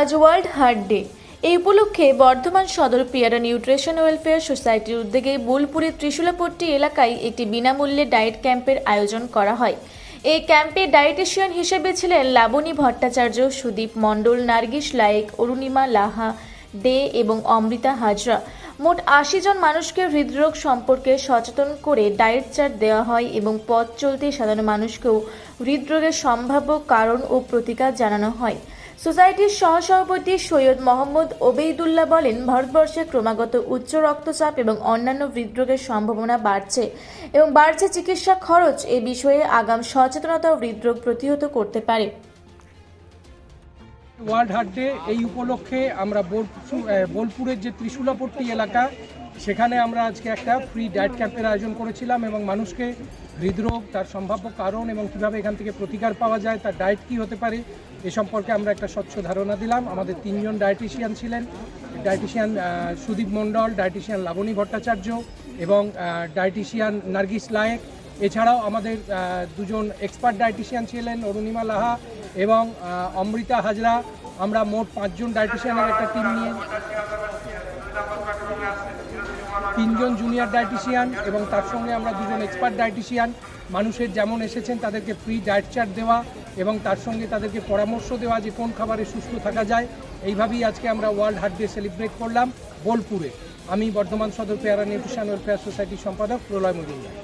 আজ world heart day. এই উপলক্ষে বর্ধমান সদর পেয়ারা নিউট্রিশন ওয়েলফেয়ার সোসাইটির উদ্যোগে বোলপুরের ত্রিশূলাপট্টি এলাকায় একটি বিনামূল্যে ডায়েট ক্যাম্পের আয়োজন করা হয়। এই ক্যাম্পে ডায়েটিশিয়ান হিসেবে ছিলেন লাবণী ভট্টাচার্য, সুদীপ মণ্ডল, নার্গিস লায়েক, অরুণিমা লাহা, দে এবং অমৃতা হাজরা। মোট আশি জন মানুষকে হৃদরোগ সম্পর্কে সচেতন করে ডায়েট চার্ট দেওয়া হয় এবং পথ চলতে সাধারণ মানুষকেও হৃদরোগের সম্ভাব্য কারণ ও প্রতিকার জানানো হয়। সোসাইটির সহসভাপতি সৈয়দ মোহাম্মদ ওবেইদুল্লাহ বলেন, ভারতবর্ষে ক্রমাগত উচ্চ রক্তচাপ এবং অন্যান্য হৃদরোগের সম্ভাবনা বাড়ছে এবং বাড়ছে চিকিৎসা খরচ। এ বিষয়ে আগাম সচেতনতা ও হৃদরোগ প্রতিহত করতে পারে। ওয়ার্ল্ড হার্ট ডে এই উপলক্ষে আমরা বোলপুর- বোলপুরের যে ত্রিশূলাপট্টি এলাকা, সেখানে আমরা আজকে একটা ফ্রি ডায়েট ক্যাম্পের আয়োজন করেছিলাম এবং মানুষকে হৃদরোগ, তার সম্ভাব্য কারণ এবং কীভাবে এখান থেকে প্রতিকার পাওয়া যায়, তার ডায়েট কী হতে পারে, এ সম্পর্কে আমরা একটা স্বচ্ছ ধারণা দিলাম। আমাদের তিনজন ডায়েটিশিয়ান ছিলেন ডায়েটিশিয়ান সুদীপ মণ্ডল ডায়েটিশিয়ান লাবণী ভট্টাচার্য এবং ডায়েটিশিয়ান নার্গিস লায়েক। এছাড়াও আমাদের দুজন এক্সপার্ট ডায়েটিশিয়ান ছিলেন, অরুণিমা লাহা এবং অমৃতা হাজরা, আমরা মোট পাঁচজন ডায়েটিশিয়ানের একটা টিম নিয়ে। তিনজন জুনিয়র ডায়েটিশিয়ান এবং তার সঙ্গে আমরা দুজন এক্সপার্ট ডায়েটিশিয়ান মানুষের যেমন এসেছেন, তাদেরকে ফ্রি ডায়েট চার্ট দেওয়া এবং তার সঙ্গে তাদেরকে পরামর্শ দেওয়া যে কোন খাবারে সুস্থ থাকা যায়। এইভাবেই আজকে আমরা ওয়ার্ল্ড হার্ট ডে সেলিব্রেট করলাম বোলপুরে। আমি বর্ধমান সদর পেয়ারা নিউট্রিশন ওয়েলফেয়ার সোসাইটির সম্পাদক প্রলয় মজুমদার।